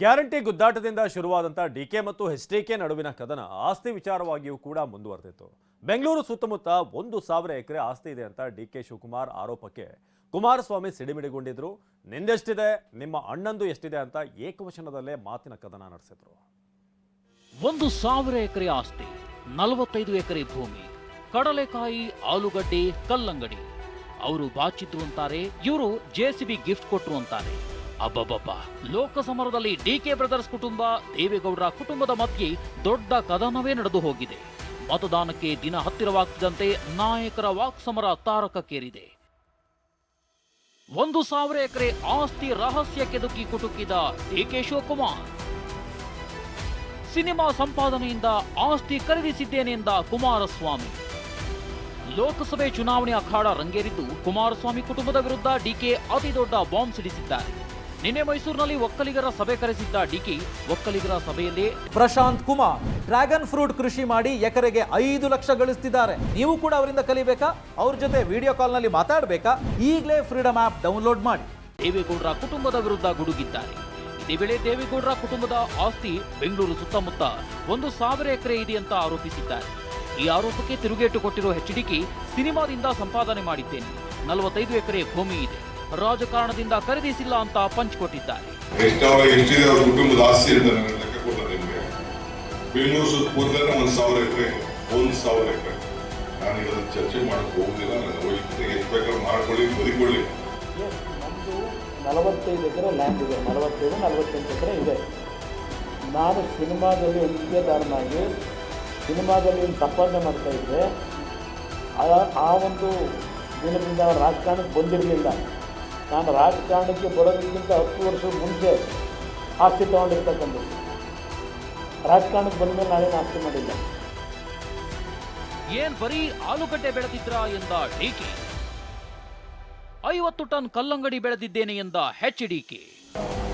Guarantee ಗುದ್ದಾಟದಿಂದ ಶುರುವಾದಂಥ DK ಮತ್ತು ಎಚ್ ಕೆ ನಡುವಿನ ಕದನ ಆಸ್ತಿ ವಿಚಾರವಾಗಿಯೂ ಕೂಡ ಮುಂದುವರೆದಿತ್ತು. ಬೆಂಗಳೂರು ಸುತ್ತಮುತ್ತ ಒಂದು ಸಾವಿರ ಎಕರೆ ಆಸ್ತಿ ಇದೆ ಅಂತ ಡಿ ಕೆ ಶಿವಕುಮಾರ್ ಆರೋಪಕ್ಕೆ ಕುಮಾರಸ್ವಾಮಿ ಸಿಡಿಮಿಡಿಗೊಂಡಿದ್ರು. ನಿಂದೆಷ್ಟಿದೆ, ನಿಮ್ಮ ಅಣ್ಣಂದು ಎಷ್ಟಿದೆ ಅಂತ ಏಕವಚನದಲ್ಲೇ ಮಾತಿನ ಕದನ ನಡೆಸಿದ್ರು. ಒಂದು ಸಾವಿರ ಎಕರೆ ಆಸ್ತಿ, ನಲವತ್ತೈದು ಎಕರೆ ಭೂಮಿ, ಕಡಲೆಕಾಯಿ, ಆಲೂಗಡ್ಡೆ, ಕಲ್ಲಂಗಡಿ. ಅವರು ಬಾಚಿದ್ರು ಅಂತಾರೆ, ಇವರು ಜೆಸಿಬಿ ಗಿಫ್ಟ್ ಕೊಟ್ಟರು ಅಂತಾರೆ. ಅಬ್ಬಬ್ಬಬ್ಬ. ಲೋಕಸಮರದಲ್ಲಿ ಡಿಕೆ ಬ್ರದರ್ಸ್ ಕುಟುಂಬ, ದೇವೇಗೌಡರ ಕುಟುಂಬದ ಮಧ್ಯೆ ದೊಡ್ಡ ಕದನವೇ ನಡೆದು ಹೋಗಿದೆ. ಮತದಾನಕ್ಕೆ ದಿನ ಹತ್ತಿರವಾಗ್ತಿದ್ದಂತೆ ನಾಯಕರ ವಾಕ್ಸಮರ ತಾರಕಕ್ಕೇರಿದೆ. ಒಂದು ಸಾವಿರ ಎಕರೆ ಆಸ್ತಿ ರಹಸ್ಯ ಕೆದುಕಿ ಕುಟುಕಿದ ಡಿಕೆ ಶಿವಕುಮಾರ್. ಸಿನಿಮಾ ಸಂಪಾದನೆಯಿಂದ ಆಸ್ತಿ ಖರೀದಿಸಿದ್ದೇನೆ ಎಂದ ಕುಮಾರಸ್ವಾಮಿ. ಲೋಕಸಭೆ ಚುನಾವಣೆ ಅಖಾಡ ರಂಗೇರಿದ್ದು ಕುಮಾರಸ್ವಾಮಿ ಕುಟುಂಬದ ವಿರುದ್ಧ ಡಿಕೆ ಅತಿ ದೊಡ್ಡ ಬಾಂಬ್ ಸಿಡಿಸಿದ್ದಾರೆ. ನಿನ್ನೆ ಮೈಸೂರಿನಲ್ಲಿ ಒಕ್ಕಲಿಗರ ಸಭೆ ಕರೆಸಿದ್ದ ಡಿಕಿ ಒಕ್ಕಲಿಗರ ಸಭೆಯಲ್ಲಿ ಪ್ರಶಾಂತ್ ಕುಮಾರ್ ಡ್ರ್ಯಾಗನ್ ಫ್ರೂಟ್ ಕೃಷಿ ಮಾಡಿ ಎಕರೆಗೆ ಐದು ಲಕ್ಷ ಗಳಿಸ್ತಿದ್ದಾರೆ. ನೀವು ಕೂಡ ಅವರಿಂದ ಕಲಿಬೇಕಾ? ಅವ್ರ ಜೊತೆ ವಿಡಿಯೋ ಕಾಲ್ನಲ್ಲಿ ಮಾತಾಡಬೇಕಾ? ಈಗಲೇ ಫ್ರೀಡಮ್ ಆಪ್ ಡೌನ್ಲೋಡ್ ಮಾಡಿ. ದೇವೇಗೌಡರ ಕುಟುಂಬದ ವಿರುದ್ಧ ಗುಡುಗಿದ್ದಾರೆ. ಇದೇ ವೇಳೆ ದೇವೇಗೌಡರ ಕುಟುಂಬದ ಆಸ್ತಿ ಬೆಂಗಳೂರು ಸುತ್ತಮುತ್ತ ಒಂದು ಸಾವಿರ ಎಕರೆ ಇದೆ ಅಂತ ಆರೋಪಿಸಿದ್ದಾರೆ. ಈ ಆರೋಪಕ್ಕೆ ತಿರುಗೇಟು ಕೊಟ್ಟಿರೋ ಎಚ್ಡಿಕೆ ಸಿನಿಮಾದಿಂದ ಸಂಪಾದನೆ ಮಾಡಿದ್ದೇನೆ. ನಲವತ್ತೈದು ಎಕರೆ ಭೂಮಿ ಇದೆ. ರಾಜಕಾರಣದಿಂದ ಖರೀದಿಸಿಲ್ಲ ಅಂತ ಪಂಚ್ ಕೊಟ್ಟಿದ್ದಾರೆ ಕುಟುಂಬದ ಆಸ್ತಿ ಅಂತ ಲೆಕ್ಕ ಕೊಟ್ಟ ನಿಮಗೆ. ಬೆಂಗಳೂರು ಸುತ್ತಮುತ್ತಲೇ ಒಂದು ಸಾವಿರ ಎಕರೆ ಒಂದು ಸಾವಿರ ಎಕರೆ. ನಾನು ಇದನ್ನು ಚರ್ಚೆ ಮಾಡಕ್ಕೆ ಹೋಗುದಿಲ್ಲ ನನ್ನ ವೈಯಕ್ತಿಕ ಎಷ್ಟು ಬೇಕಾದ್ರೂ ಮಾಡ್ಕೊಳ್ಳಿ ಬದುಕೊಳ್ಳಿ. ನಮ್ಮದು ನಲವತ್ತೈದು ಎಕರೆ ಲ್ಯಾಂಡ್ ಇದೆ ನಲವತ್ತೈದು ನಲವತ್ತೆಂಟು ಎಕರೆ ಇದೆ. ನಾನು ಸಿನಿಮಾದಲ್ಲಿ ಹೊಂದಿಕೆದಾರನಾಗಿ ಸಿನಿಮಾದಲ್ಲಿ ಒಂದು ಸಂಪಾದನೆ ಮಾಡ್ತಾ ಇದ್ದೆ. ಆ- ಆ ಒಂದು ದಿನದಿಂದ ರಾಜಕಾರಣಕ್ಕೆ ಬಂದಿರಲಿಲ್ಲ. ನಾನು ರಾಜಕಾರಣಕ್ಕೆ ಬರೋದಕ್ಕಿಂತ ಹತ್ತು ವರ್ಷದ ಮುಂಚೆ ಆಸ್ತಿ ತಗೊಂಡಿರ್ತಕ್ಕಂಥದ್ದು. ರಾಜಕಾರಣಕ್ಕೆ ಬಂದಮೇಲೆ ನಾನೇನು ಆಸ್ತಿ ಮಾಡಿಲ್ಲ. ಏನ್ ಬರೀ ಆಲೂಗಡ್ಡೆ ಬೆಳೆದಿದ್ರ ಎಂದ ಡಿಕೆ ಐವತ್ತು ಟನ್ ಕಲ್ಲಂಗಡಿ ಬೆಳೆದಿದ್ದೇನೆ ಎಂದ ಹೆಚ್ ಡಿಕೆ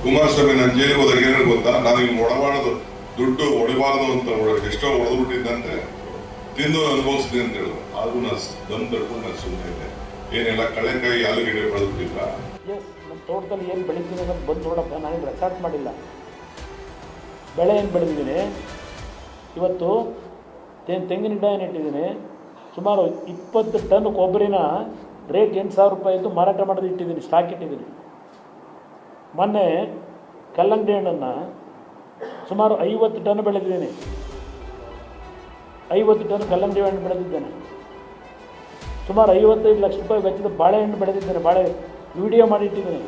ಕುಮಾರಸ್ವಾಮಿ ನಾನು ಜೈಲಿಗೆ ಹೋದಾಗ ಏನಾರು ಗೊತ್ತಾ? ನಾನು ಹಿಂಗೆ ಒಡಬಾರದು. ದುಡ್ಡು ಹೊಡಿಬಾರದು ಅಂತ ಎಷ್ಟೋ ಹೊಡೆದ್ಬಿಟ್ಟಿದ್ದಂತೆ ತಿಂದು ಅನುಭವಿಸ್ತೀನಿ ಅಂತ ಹೇಳಿದ್ರು ಆದ್ರೂ ನಾನು ದಮ್ ತಡ್ಕೊಂಡು ನಾನು ಸುಮ್ಮನೆ ಇದ್ದೆ. ಏನೆಲ್ಲ ಕಳೆಕಾಯಿ ಆಲೂಗಡ್ಡೆ ಬೆಳೆದ್ಬಿಟ್ಟಿಲ್ಲ ಎಸ್ ನಮ್ಮ ತೋಟದಲ್ಲಿ ಏನು ಬೆಳಿತೀನಿ ಅಂತ ಬಂದು ನೋಡಪ್ಪ, ನಾನೇನು ರೆಕಾರ್ಡ್ ಮಾಡಿಲ್ಲ. ಬೆಳೆ ಏನು ಬೆಳೆದಿದ್ದೀನಿ? ಇವತ್ತು ತೆಂಗಿನ ಗಿಡ ಏನು ಇಟ್ಟಿದ್ದೀನಿ? ಸುಮಾರು ಇಪ್ಪತ್ತು ಟನ್ ಕೊಬ್ಬರಿನ ರೇಟ್ ಎಂಟು ಸಾವಿರ ರೂಪಾಯಿ ಇದ್ದು ಮಾರಾಟ ಮಾಡೋದು ಇಟ್ಟಿದ್ದೀನಿ ಸ್ಟಾಕ್ ಇಟ್ಟಿದ್ದೀನಿ. ಮೊನ್ನೆ ಕಲ್ಲಂಗಡಿ ಹಣ್ಣನ್ನು ಸುಮಾರು ಐವತ್ತು ಟನ್ ಬೆಳೆದಿದ್ದೀನಿ. ಐವತ್ತು ಟನ್ ಕಲ್ಲಂಗಡಿ ಹಣ್ಣು ಬೆಳೆದಿದ್ದೇನೆ. ಸುಮಾರು ಐವತ್ತೈದು ಲಕ್ಷ ರೂಪಾಯಿ ವೆಚ್ಚದ ಬಾಳೆಹಣ್ಣು ಬೆಳೆದಿದ್ದೇನೆ ಬಾಳೆ ವಿಡಿಯೋ ಮಾಡಿಟ್ಟಿದ್ದೀನಿ.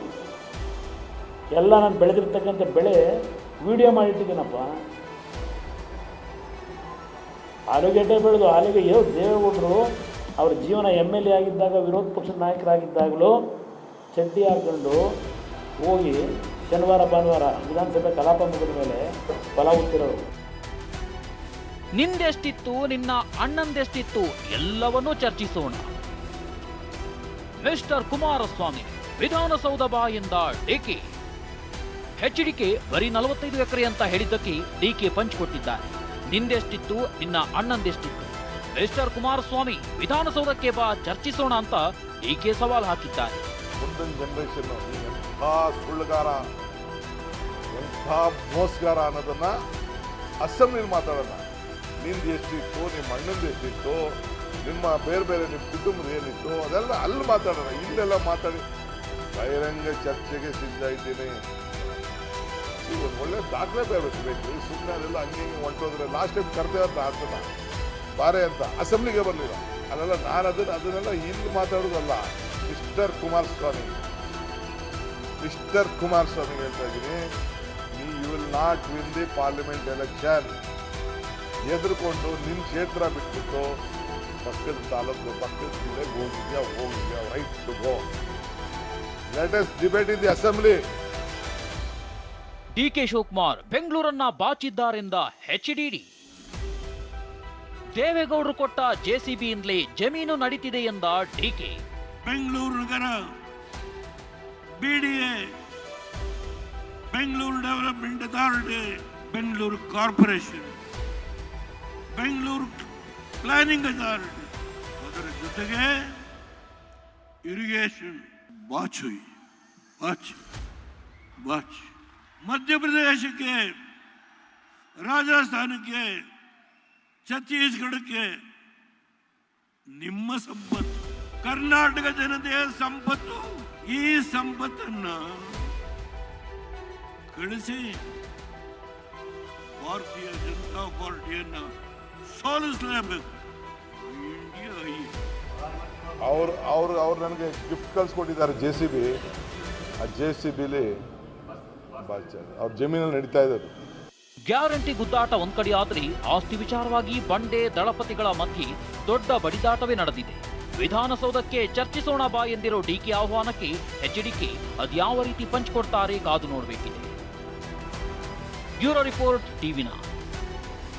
ಎಲ್ಲ ನಾನು ಬೆಳೆದಿರ್ತಕ್ಕಂಥ ಬೆಳೆ ವಿಡಿಯೋ ಮಾಡಿಟ್ಟಿದ್ದೀನಪ್ಪ. ಆಲೂಗೆಡ್ಡೆ ಬೆಳೆದು ಆಲೂಗೆ ಯೋ ದೇವೇಗೌಡರು ಅವ್ರ ಜೀವನ ಎಂ ಎಲ್ ಎ ಆಗಿದ್ದಾಗ, ವಿರೋಧ ಪಕ್ಷದ ನಾಯಕರಾಗಿದ್ದಾಗಲೂ ಚಡ್ಡಿ ಹಾಕ್ಕೊಂಡು ಹೋಗಿ ಶನಿವಾರ, ಭಾನುವಾರ ವಿಧಾನಸಭೆ ಕಲಾಪ ಮುಗಿದ ಮೇಲೆ ಫಲ ಉತ್ತಿರೋರು. ನಿಂದೆಷ್ಟಿತ್ತು, ನಿನ್ನ ಅಣ್ಣಂದೆಷ್ಟಿತ್ತು, ಎಲ್ಲವನ್ನೂ ಚರ್ಚಿಸೋಣ. ಮಿಸ್ಟರ್ ಕುಮಾರಸ್ವಾಮಿ, ವಿಧಾನಸೌಧ ಬಾ ಎಂದ ಡಿಕೆ ಹೆಚ್ಡಿಕೆ ಬರೀ ನಲವತ್ತೈದು ಎಕರೆ ಅಂತ ಹೇಳಿದ್ದಕ್ಕೆ ಡಿಕೆ ಪಂಚ್ ಕೊಟ್ಟಿದ್ದಾರೆ. ನಿಂದೆಷ್ಟಿತ್ತು, ನಿನ್ನ ಅಣ್ಣಂದೆಷ್ಟಿತ್ತು. ಮಿಸ್ಟರ್ ಕುಮಾರಸ್ವಾಮಿ, ವಿಧಾನಸೌಧಕ್ಕೆ ಬಾ, ಚರ್ಚಿಸೋಣ ಅಂತ ಡಿಕೆ ಸವಾಲ್ ಹಾಕಿದ್ದಾರೆ. ಮುಂದಿನ ಜನರೇಷನ್ ಎಂಥ ಸುಳ್ಳುಗಾರ, ಎಂಥ ಮೋಸಗಾರ ಅನ್ನೋದನ್ನ ಅಸೆಂಬ್ಲಿಲಿ ಮಾತಾಡೋಣ. ನಿಂದು ಎಷ್ಟಿತ್ತು ನಿಮ್ಮ ಅಣ್ಣಂದು ಎಷ್ಟಿತ್ತು ನಿಮ್ಮ ಬೇರೆ ಬೇರೆ ನಿಮ್ಮ ಕುಟುಂಬದ ಏನಿತ್ತು, ಅದೆಲ್ಲ ಅಲ್ಲಿ ಮಾತಾಡೋಣ, ಇಲ್ಲೆಲ್ಲ ಮಾತಾಡಿ. ಬಹಿರಂಗ ಚರ್ಚೆಗೆ ಸಿದ್ಧ ಇದ್ದೀನಿ. ಈಗ ಒಳ್ಳೆ ದಾಖಲೆ ಬೇಕು ಬೇಕು ಸುಮ್ಮನೆ ಅದೆಲ್ಲ ಹಂಗೆ ಹಿಂಗೆ ಹೊಂಟೋದ್ರೆ ಲಾಸ್ಟ್ ಟೈಮ್ ಕರ್ತೇವೆ ಅಂತ ಆಗ್ತದ. ಬಾರೆ ಅಂತ, ಅಸೆಂಬ್ಲಿಗೆ ಬರಲಿಲ್ಲ. ಅಲ್ಲೆಲ್ಲ ನಾನು ಅದನ್ನು, ಅದನ್ನೆಲ್ಲ ಇಲ್ಲಿ ಮಾತಾಡೋದಲ್ಲ. ಮಿಸ್ಟರ್ ಕುಮಾರಸ್ವಾಮಿ. ಮಿಸ್ಟರ್ ಕುಮಾರಸ್ವಾಮಿ ಹೇಳ್ತಾ ಇದ್ದೀನಿ. You will not win the parliament election ಎದುರುಕೊಂಡು ನಿನ್ನ ಕ್ಷೇತ್ರ ಬಿಟ್ಬಿಟ್ಟು ಪಕ್ಕದ ತಾಲೂಕು ಪಕ್ಕದ ಜಿಲ್ಲೆ ಹೋಗಿದ್ಯಾ? ಹೋಗಿದ್ಯಾ? Right to go latest as debate in the assembly DK Shivakumar ಬೆಂಗಳೂರನ್ನ ಬಾಚಿದ್ದಾರೆಂದ ಡಿಡಿ ದೇವೇಗೌಡರು ಕೊಟ್ಟ ಜೆಸಿಬಿಯಿಂದಲೇ ಜಮೀನು ನಡೀತಿದೆ ಎಂದ ಡಿಕೆ ಬೆಂಗಳೂರು ನಗರ BDA Bengaluru development authority Bengaluru corporation Bengaluru planning authority ಅದರ ಜೊತೆಗೆ ಇರಿಗೇಷನ್ ಬಾಚುಯ್ ಬಾಚ್ ಬಾಚ್. ಮಧ್ಯಪ್ರದೇಶಕ್ಕೆ ರಾಜಸ್ಥಾನಕ್ಕೆ, ಛತ್ತೀಸ್ಗಢಕ್ಕೆ ನಿಮ್ಮ ಸಂಪತ್ತು. ಕರ್ನಾಟಕ ಜನತೆಯ ಸಂಪತ್ತು. ಈ ಸಂಪತ್ತನ್ನ ಕಳಿಸಿ. ಭಾರತೀಯ ಜನತಾ ಪಾರ್ಟಿಯನ್ನ ಸೋಲಿಸಲೇಬೇಕು ಅವ್ರು ಅವ್ರು ಅವ್ರು ನನಗೆ ಗಿಫ್ಟ್ ಕಳ್ಸಿಕೊಟ್ಟಿದ್ದಾರೆ ಜೆ ಸಿ ಬಿ ಆ ಜೆ ಸಿ ಬಿಲಿ ಅವ್ರ ಜಮೀನಲ್ಲಿ ನಡೀತಾ ಇದ್ದಾರೆ ಗ್ಯಾರಂಟಿ ಗುದ್ದಾಟ ಒಂದ್ ಕಡೆ ಆದ್ರೆ ಆಸ್ತಿ ವಿಚಾರವಾಗಿ ಬಂಡೆ ದಳಪತಿಗಳ ಮಧ್ಯೆ ದೊಡ್ಡ ಬಡಿದಾಟವೇ ನಡೆದಿದೆ. ವಿಧಾನಸೌಧಕ್ಕೆ ಚರ್ಚಿಸೋಣ ಬಾ ಎಂದಿರೋ ಡಿಕೆ ಆಹ್ವಾನಕ್ಕೆ ಎಚ್ಡಿಕೆ ಅದ್ಯಾವ ರೀತಿ ಪಂಚ್ ಕೊಡ್ತಾರೆ ಕಾದು ನೋಡಬೇಕಿದೆ. Bureau report ಟಿವಿನ